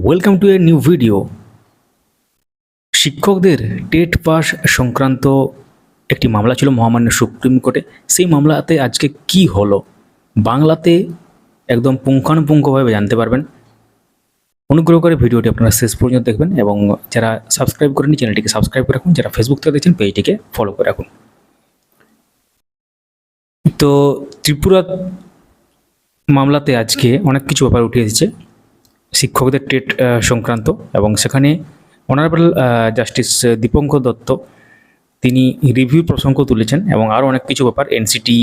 Welcome to a new video শিক্ষকদের TET pass সংক্রান্ত একটি মামলা ছিল মহামান্য সুপ্রিম কোর্টে। সেই মামলাতে আজকে কি হলো? বাংলাতে একদম পুঙ্খানুপুঙ্খভাবে জানতে পারবেন। অনুগ্রহ করে ভিডিওটি আপনারা শেষ পর্যন্ত দেখবেন এবং যারা সাবস্ক্রাইব করেনি চ্যানেলটিকে সাবস্ক্রাইব করে রাখুন। যারা ফেসবুক থেকে দেখছেন, পেজটিকে ফলো করে রাখুন। তো ত্রিপুরা মামলাতে আজকে অনেক কিছু ব্যাপার উঠে এসেছে। শিক্ষকদের টেট সংক্রান্ত এবং সেখানে অনারেবল জাস্টিস দীপঙ্কর দত্ত, তিনি রিভিউ প্রসঙ্গ তুলেছেন এবং আরও অনেক কিছু ব্যাপার এনসিটি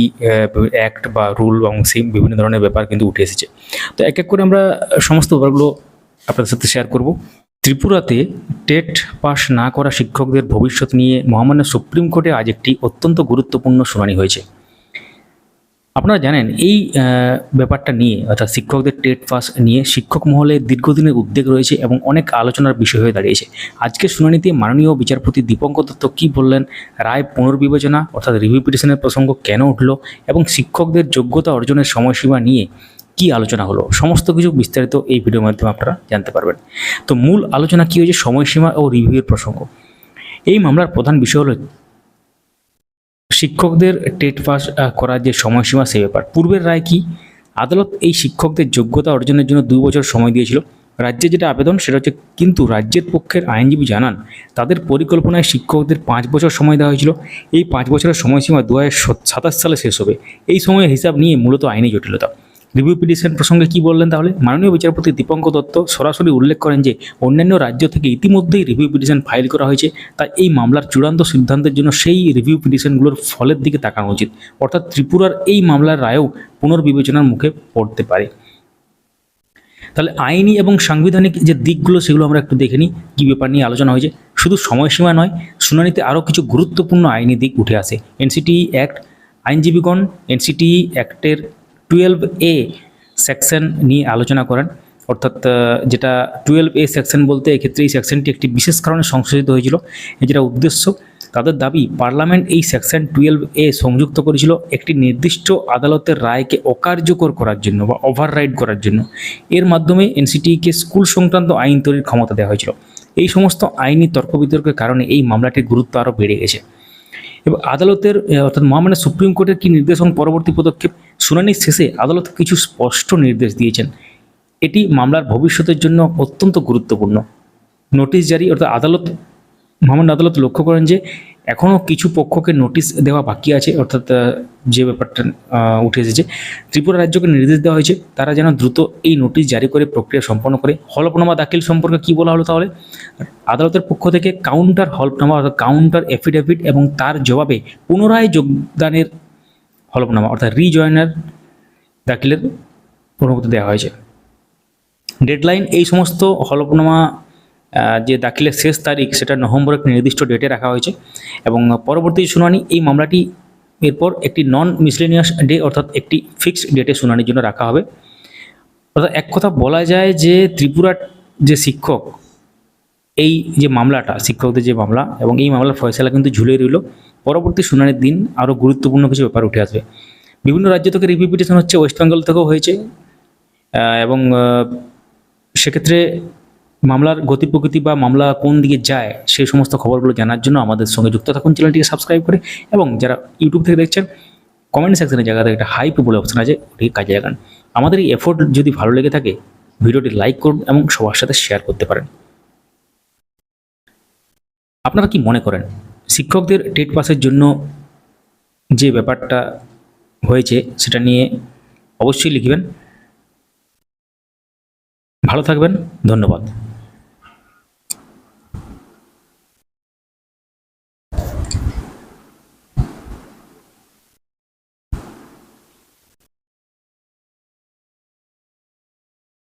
অ্যাক্ট বা রুল এবং সেই বিভিন্ন ধরনের ব্যাপার কিন্তু উঠে এসেছে। তো এক এক করে আমরা সমস্ত ব্যাপারগুলো আপনাদের সাথে শেয়ার করব। ত্রিপুরাতে টেট পাস না করা শিক্ষকদের ভবিষ্যৎ নিয়ে মহামান্য সুপ্রিম কোর্টে আজ একটি অত্যন্ত গুরুত্বপূর্ণ শুনানি হয়েছে। আপনারা জানেন, এই ব্যাপারটা নিয়ে, অর্থাৎ শিক্ষকদের টেট পাস নিয়ে শিক্ষক মহলে দীর্ঘদিনের উদ্বেগ রয়েছে এবং অনেক আলোচনার বিষয় হয়ে দাঁড়িয়েছে। আজকের শুনানিতে মাননীয় বিচারপতি দীপঙ্কর দত্ত কী বললেন, রায় পুনর্বিবেচনা, অর্থাৎ রিভিউ পিটিশনের প্রসঙ্গ কেন উঠল এবং শিক্ষকদের যোগ্যতা অর্জনের সময়সীমা নিয়ে কি আলোচনা হলো? সমস্ত কিছু বিস্তারিত এই ভিডিওর মাধ্যমে আপনারা জানতে পারবেন। তো মূল আলোচনা কী হয়েছে, সময়সীমা ও রিভিউয়ের প্রসঙ্গ? এই মামলার প্রধান বিষয় হলো শিক্ষকদের টেট পাস করার যে সময়সীমা সে ব্যাপার। পূর্বের রায় কি? আদালত এই শিক্ষকদের যোগ্যতা অর্জনের জন্য দুই বছর সময় দিয়েছিল। রাজ্যে যেটা আবেদন সেটা হচ্ছে, কিন্তু রাজ্যের পক্ষের আইনজীবী জানান, তাদের পরিকল্পনায় শিক্ষকদের পাঁচ বছর সময় দেওয়া হয়েছিল। এই পাঁচ বছরের সময়সীমা দু হাজার সাতাশ সালে শেষ হবে। এই সময়ের হিসাব নিয়ে মূলত আইনি জটিলতা। রিভিউ পিটিশন প্রসঙ্গে কি বললেন তাহলে? মাননীয় বিচারপতি দীপঙ্কর দত্ত সরাসরি উল্লেখ করেন যে, অন্যান্য রাজ্য থেকে ইতিমধ্যেই রিভিউ পিটিশন ফাইল করা হয়েছে, তাই এই মামলার চূড়ান্ত সিদ্ধান্তের জন্য সেই রিভিউ পিটিশনগুলোর ফলের দিকে তাকানো উচিত। অর্থাৎ ত্রিপুরার এই মামলার রায়ও পুনর্বিবেচনার মুখে পড়তে পারে। তাহলে আইনি এবং সাংবিধানিক যে দিকগুলো, সেগুলো আমরা একটু দেখে নিই, কী ব্যাপার নিয়ে আলোচনা হয়েছে। শুধু সময়সীমা নয়, শুনানিতে আরও কিছু গুরুত্বপূর্ণ আইনি দিক উঠে আসে। এনসিটি অ্যাক্ট আইনজীবীগণ এনসিটি অ্যাক্টের টুয়েলভ এ সেকশন নিয়ে আলোচনা করেন, অর্থাৎ যেটা টুয়েলভ এ সেকশন বলতে এক্ষেত্রে এই সেকশনটি একটি বিশেষ কারণে সংশোধিত হয়েছিল। যেটা উদ্দেশ্য, তাদের দাবি পার্লামেন্ট এই সেকশন টুয়েলভ এ সংযুক্ত করেছিল একটি নির্দিষ্ট আদালতের রায়কে অকার্যকর করার জন্য বা ওভাররাইড করার জন্য। এর মাধ্যমে এনসিটিকে স্কুল সংক্রান্ত আইন তৈরির ক্ষমতা দেওয়া হয়েছিল। এই সমস্ত আইনি তর্ক বিতর্কের কারণে এই মামলাটির গুরুত্ব আরও বেড়ে গেছে। এবং আদালতের অর্থাৎ মহামান্য সুপ্রিম কোর্টের কি নির্দেশন পরবর্তী পদক্ষেপ শুনানির শেষে আদালত কিছু স্পষ্ট নির্দেশ দিয়েছেন। এটি মামলার ভবিষ্যতের জন্য অত্যন্ত গুরুত্বপূর্ণ। নোটিশ জারি, অর্থাৎ আদালত মহামান্য আদালত লক্ষ্য করেন যে এখনও কিছু পক্ষকে নোটিশ দেওয়া বাকি আছে, অর্থাৎ যে ব্যাপারটা উঠে এসেছে, ত্রিপুরা রাজ্যকে নির্দেশ দেওয়া হয়েছে, তারা যেন দ্রুত এই নোটিশ জারি করে, প্রক্রিয়া সম্পন্ন করে। হলফনামা দাখিল সম্পর্কে কি বলা হলো তাহলে? আদালতের পক্ষ থেকে কাউন্টার হলফনামা, অর্থাৎ কাউন্টার এফিডেভিট এবং তার জবাবে পুনরায় যোগদানের হলফনামা, অর্থাৎ রিজয়নার দাখিলের অনুমতি দেওয়া হয়েছে। ডেডলাইন এই সমস্ত হলফনামা যে দাখিলের শেষ তারিখ, সেটা নভেম্বর একটি নির্দিষ্ট ডেটে রাখা হয়েছে এবং পরবর্তী শুনানি, এই মামলাটি এরপর একটি নন মিসলেনিয়াস ডে অর্থাৎ একটি ফিক্সড ডেটে শুনানির জন্য রাখা হবে। অর্থাৎ এক কথা বলা যায় যে ত্রিপুরার যে শিক্ষক, এই যে মামলাটা, শিক্ষকদের যে মামলা এবং এই মামলার ফয়সালা কিন্তু ঝুলে রইল। পরবর্তী শুনানির দিন আরও গুরুত্বপূর্ণ কিছু ব্যাপার উঠে আসবে। বিভিন্ন রাজ্য থেকে রিভিউ পিটিশন হচ্ছে, ওয়েস্ট বেঙ্গল থেকেও হয়েছে এবং সেক্ষেত্রে মামলার গতি প্রকৃতি বা মামলা কোন দিকে যায় সেই সমস্ত খবরগুলো জানার জন্য আমাদের সঙ্গে যুক্ত থাকুন, চ্যানেলটিকে সাবস্ক্রাইব করে, এবং যারা ইউটিউব থেকে দেখছেন কমেন্ট সেকশনের জায়গাতে একটা হাইপ বলে অপশন আছে ওটিকে কাজে লাগান। আমাদের এই এফোর্ট যদি ভালো লেগে থাকে, ভিডিওটি লাইক করুন এবং সবার সাথে শেয়ার করতে পারেন। আপনারা কি মনে করেন? শিক্ষকদের টেট পাসের জন্য যে ব্যাপারটা হয়েছে সেটা নিয়ে অবশ্যই লিখবেন। ভালো থাকবেন। ধন্যবাদ।